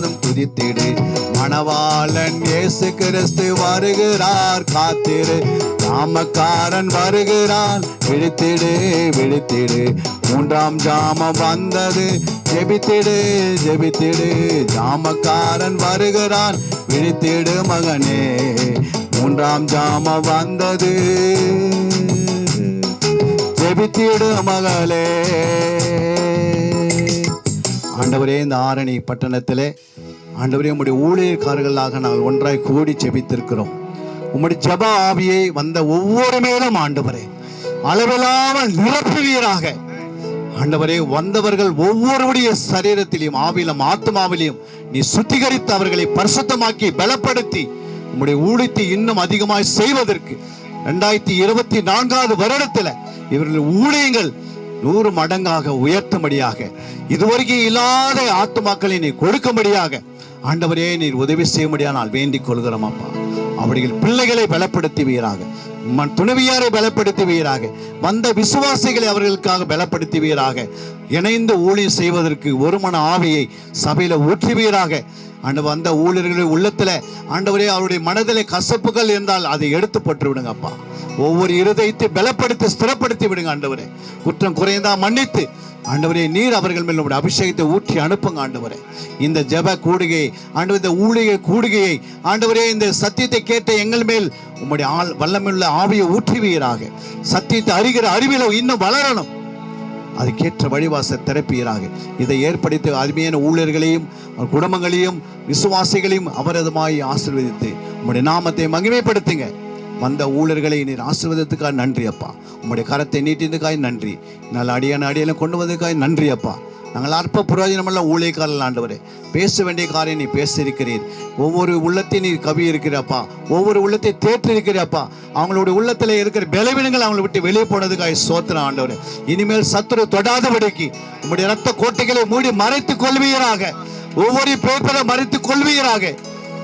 நாதம் துதித்திடு. மணவாளன் இயேசு கிறிஸ்து வருகிறார் காத்திரு. நாமக்காரன் வருகிறான் விழித்திடு விழித்திடு. மூன்றாம் ஜாமம் வந்தது ஜெபித்திடு ஜெபித்திடு. ஜாமக்காரன் வருகிறான் விழித்திடு மகனே. மூன்றாம் ஜாமம் வந்தது ஜெபித்திடு மகளே. ஆண்டவரே இந்த ஆரணி பட்டணத்திலே ஆண்டவரே உம்முடைய ஊழியக்காரர்களாக நாங்கள் ஒன்றாய் கூடி ஜெபித்திருக்கிறோம். உம்முடைய ஜப ஆவியை வந்த ஒவ்வொரு மேலும் ஆண்டவரே அளவில்லாமல் நிரப்புவீராக. ஆண்டவரே வந்தவர்கள் ஒவ்வொருடைய சரீரத்திலையும் ஆவிலும் ஆத்மாவிலையும் நீ சுத்திகரித்து அவர்களை பரிசுத்தமாக்கி பலப்படுத்தி உம்முடைய ஊழியத்தை இன்னும் அதிகமாய் செய்வதற்கு ரெண்டாயிரத்தி இருபத்தி நான்காவது வருடத்தில் இவர்கள் ஊழியங்கள் நூறு மடங்காக உயர்த்தும்படியாக இதுவரைக்கும் இல்லாத ஆத்துமாக்களை நீ கொடுக்கும்படியாக ஆண்டவரே நீர் உதவி செய்ய முடியானால் வேண்டிக் கொள்கிறோம் அப்பா. அவர்கள் பிள்ளைகளை பலப்படுத்துவீராக. மன் துணைவியாரை பலப்படுத்துவீராக. வந்த விசுவாசிகளை அவர்களுக்காக பலப்படுத்துவீராக. இணைந்து ஊழியம் செய்வதற்கு ஒரு மன ஆவியை சபையில ஊற்றுவீராக. ஆண்டு வந்த ஊழியர்களுடைய உள்ளத்துல ஆண்டவரே அவருடைய மனதில் கசப்புகள் இருந்தால் அதை எடுத்து போட்டு விடுங்க அப்பா. ஒவ்வொரு இருதயத்தை பலப்படுத்தி ஸ்திரப்படுத்தி விடுங்க ஆண்டவரே. குற்றம் குறைந்தா மன்னித்து ஆண்டவரே நீர் அவர்கள் மேல் நம்முடைய அபிஷேகத்தை ஊற்றி அனுப்புங்க ஆண்டவரே. இந்த ஜெப கூடுகை ஆண்டவர் இந்த ஊழிய கூடுகையை ஆண்டவரே இந்த சத்தியத்தை கேட்ட எங்கள் மேல் உம்முடைய ஆள் வல்லமுள்ள ஆவியை ஊற்றுவீராக. சத்தியத்தை அறிகிற அறிவில இன்னும் வளரணும். அதுக்கேற்ற வழிவாச திறப்பீராக. இதை ஏற்படுத்தி அருமையான ஊழியர்களையும் குடும்பங்களையும் விசுவாசிகளையும் அவரதுமாய் ஆசீர்வதித்து உம்முடைய நாமத்தை மகிமைப்படுத்துங்க. வந்த ஊழியர்களை நீர் ஆசீர்வதித்துக்காக நன்றி அப்பா. உங்களுடைய கரத்தை நீட்டினதுக்காக நன்றி. நல்ல அடியான அடியெல்லாம் கொண்டு வந்ததுக்காக நன்றி அப்பா. நாங்கள் அற்ப பிரயோஜனமல்ல ஊழியக்காரர்கள் ஆண்டவரே. பேச வேண்டிய காரியம் நீ பேசியிருக்கிறீர். ஒவ்வொரு உள்ளத்தையும் நீ கவி இருக்கிறப்பா ஒவ்வொரு உள்ளத்தை தேற்றிருக்கிறப்பா அவங்களுடைய உள்ளத்தில் இருக்கிற பலவீனங்கள் அவங்களை விட்டு வெளியே போனதுக்காக சோத்திரம் ஆண்டவர். இனிமேல் சத்துரு தொடாதபடிக்கு உங்களுடைய ரத்த கோட்டைகளை மூடி மறைத்துக் கொள்வீராக. ஒவ்வொரு பேப்பரை மறைத்துக் கொள்வீராக.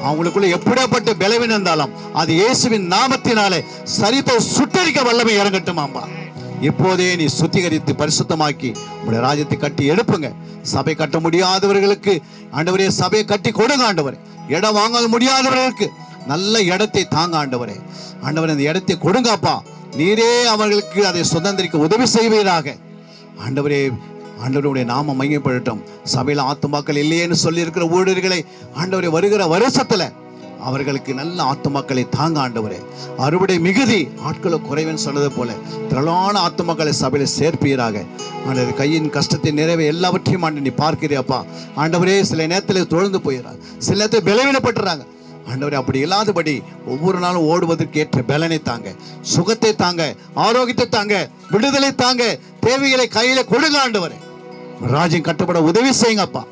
அவங்களுக்குள்ள எப்படியாப்பட்ட பலவீனம் இருந்தாலும் அது இயேசுவின் நாமத்தினாலே சரித்தை சுட்டரிக்க வல்லமை இறங்கட்டும் ஆம்பா இப்போதே நீ சுத்திகரித்து பரிசுத்தமாக்கி உங்களுடைய ராஜ்யத்தை கட்டி எடுப்புங்க சபை கட்ட முடியாதவர்களுக்கு ஆண்டவரே சபையை கட்டி கொடுங்க ஆண்டவரே. இடம் வாங்க முடியாதவர்களுக்கு நல்ல இடத்தை தாங்க ஆண்டவரே. ஆண்டவர் அந்த இடத்தை கொடுங்கப்பா. நீரே அவர்களுக்கு அதை சுதந்திரிக்க உதவி செய்வீராக. ஆண்டவரே ஆண்டவருடைய நாம மையப்படட்டும் சபையில் ஆத்துமாக்கள் இல்லையேன்னு சொல்லியிருக்கிற ஊழியர்களை ஆண்டவரை வருகிற வருஷத்தில் அவர்களுக்கு நல்ல ஆத்துமாக்களை தாங்க ஆண்டவரே. அறுவடை மிகுதி ஆட்களை குறைவன் சொன்னது போல திரளான ஆத்துமாக்களை சபையில் சேர்ப்பீராக. ஆண்டவர் கையின் கஷ்டத்தை நிறைவே எல்லாவற்றையும் ஆண்டு நீ பார்க்கிறியாப்பா. ஆண்டவரே சில நேரத்தில் தொழுந்து போயிடறாங்க சில நேரத்தில் பலவீனப்பட்டுறாங்க. ஆண்டவரே அப்படி இல்லாதபடி ஒவ்வொரு நாளும் ஓடுவதற்கு ஏற்ற பலனை தாங்க. சுகத்தை தாங்க ஆரோக்கியத்தை தாங்க விடுதலை தாங்க தேவைகளை கையில் கொடுங்க ஆண்டவரே. ராஜ்யம் கட்டப்பட உதவி செய்யுங்கப்பா.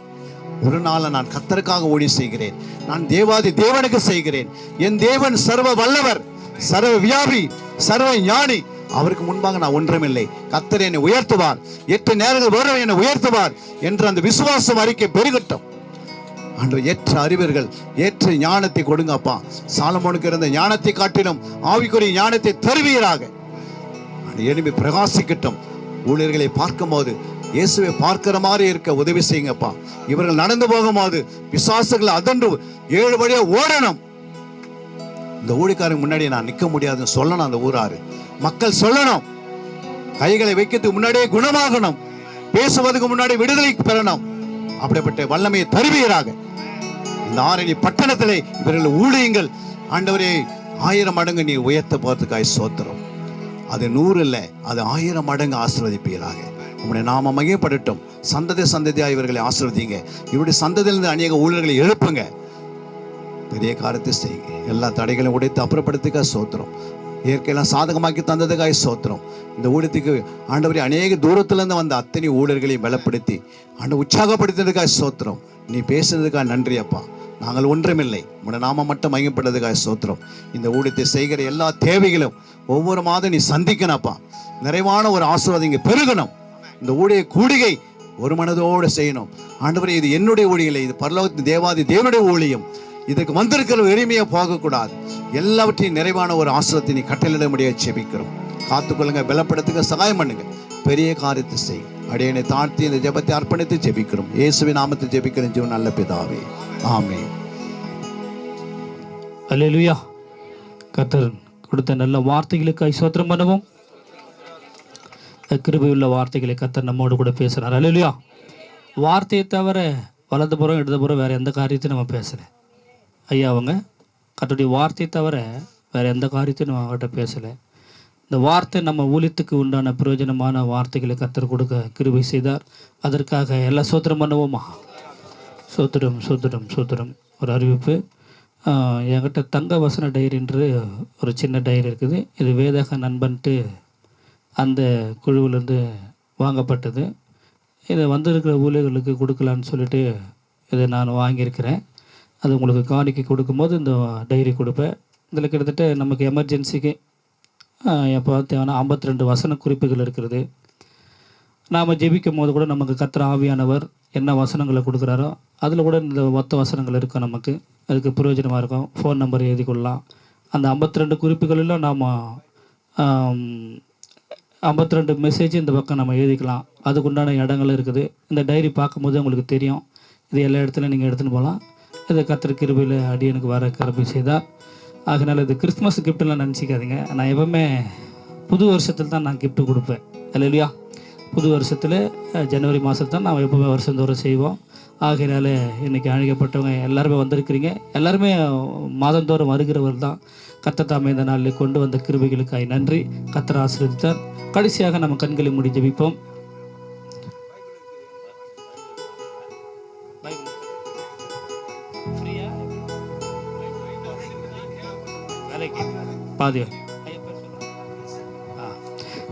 ஒரு நாளை நான் கத்தருக்காக ஓடி செய்கிறேன். நான் தேவாதி தேவனுக்கு செய்கிறேன். என் தேவன் சர்வ வல்லவர் சர்வ வியாபி சர்வ ஞானி. அவருக்கு முன்பாக நான் ஒன்றுமில்லை. கத்தர் என்னை உயர்த்துவார். எட்டு நேரங்கள் வரும் என்னை உயர்த்துவார் என்று அந்த விசுவாசம் அறிக்கை பெருகட்டும். அன்று ஏற்ற அறிவர்கள். ஏற்ற ஞானத்தை கொடுங்கப்பா. சாலமோனுக்கு இருந்த ஞானத்தை காட்டிலும் ஆவிக்குரிய ஞானத்தை தருவீராக. அந்த எளிமை பிரகாசிக்கட்டும். ஊழியர்களை பார்க்கும்போது இயேசுவை பார்க்கிற மாதிரி இருக்க உதவி செய்யுங்கப்பா. இவர்கள் நடந்து போகும்போது பிசாசுகள் அதன்று ஏழு வழியா ஓடணும். இந்த ஊழிக்காரங்க முன்னாடி நான் நிற்க முடியாதுன்னு சொல்லணும் அந்த ஊராரு. மக்கள் சொல்லணும். கைகளை வைக்கிறதுக்கு முன்னாடியே குணமாகணும். பேசுவதற்கு முன்னாடி விடுதலை பெறணும். அப்படிப்பட்ட வல்லமையை தருவீராக. இந்த ஆரணி பட்டணத்திலே இவர்கள் ஊழியங்கள். ஆண்டவரே ஆயிரம் மடங்கு நீ உயர்த்த போறதுக்காய் சோத்திரம் அது நூறு இல்லை அது ஆயிரம் மடங்கு ஆசிர்வதிப்பீராக. உங்களுடைய நாம மையப்படட்டும் சந்ததி சந்ததியாக இவர்களை ஆசிர்வதிங்க இவருடைய சந்ததியிலிருந்து அநேக ஊழியர்களை எழுப்புங்க. பெரிய காரியத்தை செய்யுங்க. எல்லா தடைகளையும் உடைத்து அப்புறப்படுத்துக்காக சோத்திரம். இயற்கையெல்லாம் சாதகமாக்கி தந்ததுக்காக சோத்திரம். இந்த ஊழியத்துக்கு ஆண்டவரை அநேக தூரத்துலேருந்து வந்த அத்தனை ஊழியர்களையும் பலப்படுத்தி ஆண்டு உற்சாகப்படுத்தினதுக்காக சோத்திரம். நீ பேசுனதுக்காக நன்றி அப்பா. நாங்கள் ஒன்றுமில்லை. உன நாம மட்டும் மையப்பட்டதுக்காக சோத்திரம். இந்த ஊழியத்தை செய்கிற எல்லா தேவைகளும் ஒவ்வொரு மாதம் நீ சந்திக்கணும்ப்பா நிறைவான ஒரு ஆசீர்வாதம் இங்கே பெருகணும். இந்த ஊழிய கூடிகை ஒரு மனதோடு செய்யணும். ஆண்டவரே இது என்னுடைய ஊழியம் இது பரலோகத்தின் தேவாதி தேவனுடைய ஊழியம். இதுக்கு வந்திருக்கிற எளிமையாக போகக்கூடாது. எல்லாவற்றையும் நிறைவான ஒரு ஆசிரத்தை நீ கட்டளிட முடியாது செபிக்கிறோம் காத்துக்கொள்ளுங்க பலப்படுத்துங்க சகாயம் பண்ணுங்க. பெரிய காரியத்தை செய். அடியனை தாழ்த்தி இந்த ஜெபத்தை அர்ப்பணித்து ஜெபிக்கிறோம். இயேசுவின் நாமத்தை ஜெபிக்கிறோம் ஜீவன் நல்ல பிதாவே. ஆமே அல்லேலூயா. கத்தர் கொடுத்த நல்ல வார்த்தைகளுக்கு ஐசோத்திரம் பண்ணுவோம். கிருபையுள்ள வார்த்தைகளை கத்தர் நம்மோடு கூட பேசுகிறார் அல்லையா வார்த்தையை தவிர வலது புறம் இடது புறம் வேறு எந்த காரியத்தையும் நம்ம பேசலை. ஐயா அவங்க கர்த்தருடைய வார்த்தையை தவிர வேறு எந்த காரியத்தையும் நம்ம அவர்கிட்ட பேசலை. இந்த வார்த்தை நம்ம ஊழியத்துக்கு உண்டான பிரயோஜனமான வார்த்தைகளை கத்தர் கொடுக்க கிருபை செய்தார். அதற்காக எல்லாம் சோத்திரம் பண்ணுவோமா? சோத்திரம் சோத்திரம் சோத்திரம். ஒரு அறிவிப்பு. என்கிட்ட தங்க வசன டைரின்று ஒரு சின்ன டைரி இருக்குது. இது வேதக நண்பன்ட்டு அந்த குழுவிலேருந்து வாங்கப்பட்டது. இதை வந்திருக்கிற ஊழியர்களுக்கு கொடுக்கலான்னு சொல்லிட்டு இதை நான் வாங்கியிருக்கிறேன். அது உங்களுக்கு காணிக்கு கொடுக்கும்போது இந்த டைரி கொடுப்பேன். இதில் கிட்டத்தட்ட நமக்கு எமர்ஜென்சிக்கு எப்போ தேவையான ஐம்பத்தி ரெண்டு வசன குறிப்புகள் இருக்கிறது. நாம் ஜெபிக்கும் போது கூட நமக்கு கத்திர ஆவியானவர் என்ன வசனங்களை கொடுக்குறாரோ அதில் கூட இந்த மொத்த வசனங்கள் இருக்கும் நமக்கு. அதுக்கு பிரயோஜனமாக இருக்கும். ஃபோன் நம்பர் எழுதி கொள்ளலாம் அந்த ஐம்பத்தி ரெண்டு குறிப்புகளிலும் நாம் ஐம்பத்தி ரெண்டு மெசேஜ் இந்த பக்கம் நம்ம எழுதிக்கலாம். அதுக்குண்டான இடங்கள் இருக்குது. இந்த டைரி பார்க்கும்போது உங்களுக்கு தெரியும். இது எல்லா இடத்துலையும் நீங்கள் எடுத்துன்னு போகலாம் இது கத்திர கிருபையில் அடி எனக்கு வர கருப்பை செய்தார். அதனால் இது கிறிஸ்மஸ் கிஃப்ட்லாம் நினச்சிக்காதீங்க. நான் எப்பவுமே புது வருஷத்தில் தான் நான் கிஃப்ட்டு கொடுப்பேன். இல்லை இல்லையா புது வருஷத்தில் ஜனவரி மாதத்தில் தான் நான் எப்போவுமே வருஷந்தோறும் செய்வோம். ஆகையினால இன்றைக்கி அழைக்கப்பட்டவங்க எல்லாருமே வந்திருக்கிறீங்க. எல்லாருமே மாதந்தோறும் வருகிறவர் தான் கத்த தாமே இந்த நாளில் கொண்டு வந்த கிருபைகளுக்காய் நன்றி. கத்தர் ஆசிரியத்தார் கடைசியாக நம்ம கண்களை மூடி ஜெபிப்போம். பாதி.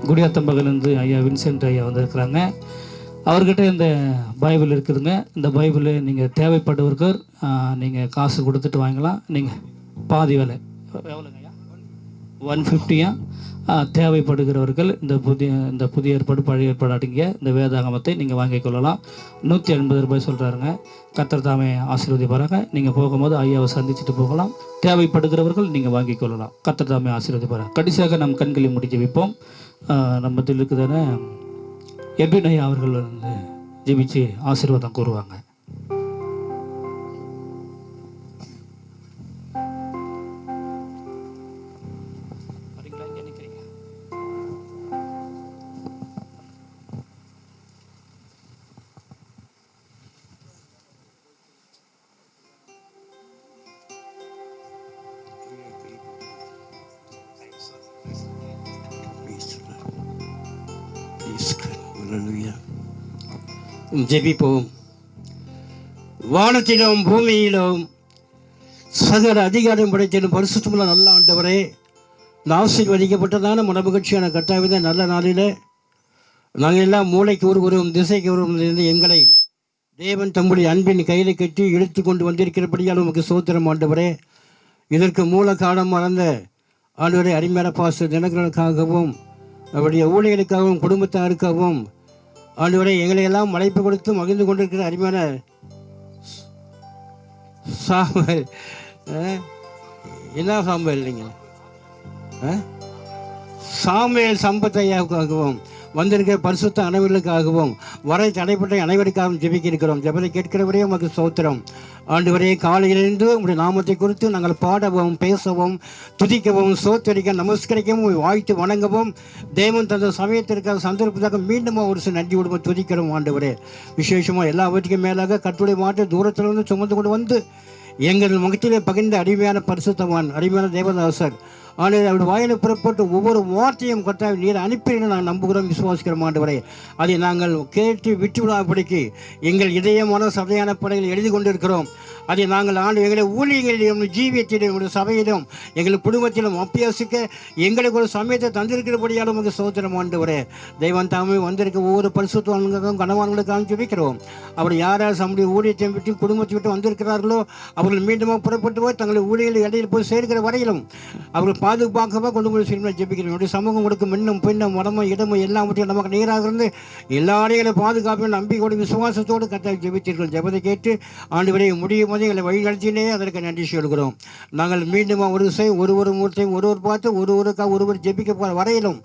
குடியாத்தம்பகலேருந்து ஐயா வின்சென்ட் ஐயா வந்திருக்கிறாங்க. அவர்கிட்ட இந்த பைபிள் இருக்குதுங்க. இந்த பைபிள் நீங்கள் தேவைப்படுவர்கள் நீங்கள் காசு கொடுத்துட்டு வாங்கலாம். நீங்கள் பாதி விலை. எவ்வளோங்க? ஒன் ஃபிஃப்டியாக தேவைப்படுகிறவர்கள் இந்த புதிய இந்த புதிய ஏற்பாடு பழைய ஏற்பாடு அடங்கிய இந்த வேதாகமத்தை நீங்கள் வாங்கிக் கொள்ளலாம். நூற்றி எண்பது ரூபாய் சொல்கிறாருங்க கத்தர் தாமே ஆசீர்வதிப்பாருங்க. நீங்கள் போகும்போது ஐயாவை சந்திச்சுட்டு போகலாம். தேவைப்படுகிறவர்கள் நீங்கள் வாங்கிக் கொள்ளலாம். கத்தர் தாமே ஆசீர்வதிப்பாருங்க. கடைசியாக நம் கண்களை முடிச்சு வைப்போம். நம்ம தில்லுக்கு தானே ஐயா அவர்கள் வந்து ஜெபிச்சு ஆசீர்வாதம் கூறுவாங்க. ஜெபிப்போம். வானத்திலும் பூமியிலும் சகல அதிகாரம் படைத்திலும் பரிசுத்தமுள்ள நல்ல ஆண்டவரே இந்த ஆசீர்வதிக்கப்பட்டதான மனமகிழ்ச்சியான கட்டாவித நல்ல நாளில் நாங்கள் எல்லாம் மூளைக்கு ஒருவரும் திசைக்கு ஒருவரும் இருந்து எங்களை தேவன் தம்முடைய அன்பின் கையில் கட்டி இழுத்து கொண்டு வந்திருக்கிறபடியால் உமக்கு சோத்திரம் ஆண்டவரே. இதற்கு மூல காலம் மறந்த ஆண்டவரை அருமையான பாச தினங்களுக்காகவும் அவருடைய ஊழியர்களுக்காகவும் குடும்பத்தாருக்காகவும் ஆண்டவரை எங்களை எல்லாம் மலைப்பு கொடுத்து மகிழ்ந்து கொண்டிருக்கிற அருமையான சாம்பல் என்ன சாம்பல் இல்லைங்க சாமுவேல் சம்பத்தையாவுக்காகவும் வந்திருக்கிற பரிசுத்த அனைவர்களுக்காகவும் வரை தடைப்பட்ட அனைவருக்காகவும் ஜெபிக்க இருக்கிறோம். ஜெபத்தை கேட்கிறவரே உமக்கு சோத்திரம் ஆண்டவரே காலையிலிருந்து உங்களுடைய நாமத்தை குறித்து நாங்கள் பாடவும் பேசவும் துதிக்கவும் சோத்தரிக்க நமஸ்கரிக்கவும் வாழ்த்து வணங்கவும் தேவன் தந்த சமயத்திற்காக சந்தர்ப்பத்திற்காக மீண்டும் ஒரு சில நன்றி விடுவோம் துதிக்கிறோம் ஆண்டவரே. விசேஷமாக எல்லாவற்றுக்கும் மேலாக கட்டுரை மாற்ற தூரத்திலிருந்து சுமந்து கொண்டு வந்து எங்கள் முகத்திலே பகிர்ந்த அடிமையான பரிசுத்தவான் அடிமையான தேவதாசர் ஆனால் அவருடைய வாயில புறப்பட்டு ஒவ்வொரு வார்த்தையும் கட்டாய நீர் அனுப்பினு நாங்கள் நம்புகிறோம். விசுவாசிக்கிறோம் ஆண்டவரே. அதை நாங்கள் கேட்டு விட்டுவிடாதபடிக்கு எங்கள் இதயமான சதையான படையில் எழுதி கொண்டிருக்கிறோம். அதை நாங்கள் ஆண்டு எங்களை ஊழியங்களிலும் ஜீவியத்திலும் எங்களுடைய சபையிலும் எங்கள் குடும்பத்திலும் அப்பியாசிக்க எங்களுக்கு ஒரு சமயத்தை தந்திருக்கிறபடியாலும் உங்கள் சோதனம் ஆண்டவரே. தெய்வம் தாமே வந்திருக்க ஒவ்வொரு பரிசுத்தவங்களுக்கும் கணவான்களுக்காக ஜெபிக்கிறோம் அவர் யாராவது யார் நம்முடைய ஊழியத்தை விட்டு குடும்பத்தை விட்டு வந்திருக்கிறார்களோ அவர்கள் மீண்டும் புறப்பட்டு போய் தங்களுடைய ஊழியர்கள் இடையில் போய் சேர்க்கிற வரையிலும் அவர்கள் பாதுகாப்பாக கொண்டு போய் சிறுமியை ஜெபிக்கிறோம். என்னுடைய சமூகம் கொடுக்கும் மின்னும் பின்னும் உடம்பும் இடமும் எல்லாவற்றையும் நமக்கு நேராக இருந்து எல்லா அடைகளை பாதுகாப்பையும் நம்பிக்கையோடு விசுவாசத்தோடு கத்த ஜெபித்திருக்கிறோம். ஜெபத்தை கேட்டு ஆண்டு வரை முடியும் போது எங்களை வழிநடத்தினே அதற்கு நன்றி சொல்கிறோம். நாங்கள் மீண்டும் ஒரு திசை ஒரு ஒரு மூர்த்தையும் ஒருவர் பார்த்து ஒரு ஒருக்கா ஒருவர் ஜெபிக்க போகிற வரையிலும்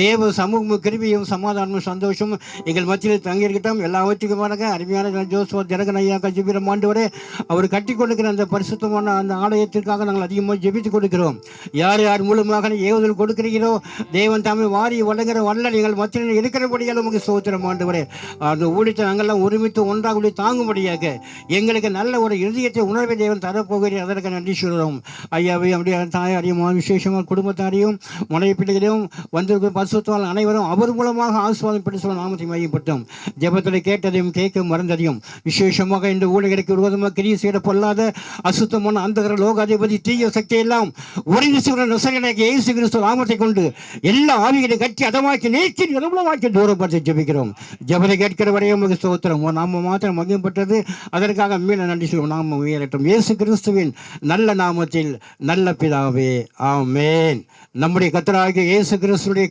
தேவ சமூகமும் கிருமியும் சமாதானமும் சந்தோஷமும் எங்கள் மத்தியில் தங்கியிருக்கட்டும். எல்லாவற்றுக்கும் வணக்க அருமையான ஜோசுவா ஜனகன் ஐயா ஜெபிரம் ஆண்டு வரை அவர் கட்டி கொடுக்கிற அந்த பரிசுத்தமான அந்த ஆலயத்திற்காக நாங்கள் அதிகமாக ஜெபித்து கொடுக்கிறோம் யார் யார் மூலமாக ஏவுதல் கொடுக்கிறீர்களோ? தேவன் தாமே வாரி வழங்குற வல்ல நீங்கள் மத்தியில் இருக்கிறபடியால் உங்களுக்கு சோத்திரம் ஆண்டவரே. அந்த ஊழித்த நாங்கள்லாம் ஒருமித்து ஒன்றாக உள்ளே தாங்கும்படியாக எங்களுக்கு நல்ல ஒரு இதயத்தை உணர்வை தேவன் தரப்போகிறேன் அதற்கு நன்றி சொல்கிறோம். ஐயாவை அப்படியே தாயாரையும் விசேஷமாக குடும்பத்தாரையும் மனைவி பிள்ளைகளையும் வந்திருக்கும் பரிசுத்தவான் அனைவரும் அவர் மூலமாக ஆசுவாதம் பெற்று சொல்ல நாமத்தை மையப்பட்டோம் ஜெபத்தில் கேட்டதையும் கேட்க மறந்ததையும் விசேஷமாக இந்த ஊழியர்களுக்கு விரோதமாக கிரிய செய்ய பொல்லாத அசுத்தமான அந்த லோகாதிபதி தீய சக்தி எல்லாம் உறைந்து இயேசு கிறிஸ்து நாமத்தை கொண்டு எல்லா ஆவிகளை கட்டி அதமாக்கி நீக்கி நிர்மலமாக்கி தூரப்படுத்தி ஜெபிக்கிறோம். ஜபரை கேட்கிற வரையும் உங்களுக்கு ஸ்தோத்திரம் நாம மாத்திரம் மகிம்பட்டது அதற்காக மீள நன்றி சொல்வோம். நாம உயரட்டும். இயேசு கிறிஸ்துவின் நல்ல நாமத்தில் நல்ல பிதாவே. ஆமேன். நம்முடைய கத்தராகிய இயேசு கிறிஸ்துடைய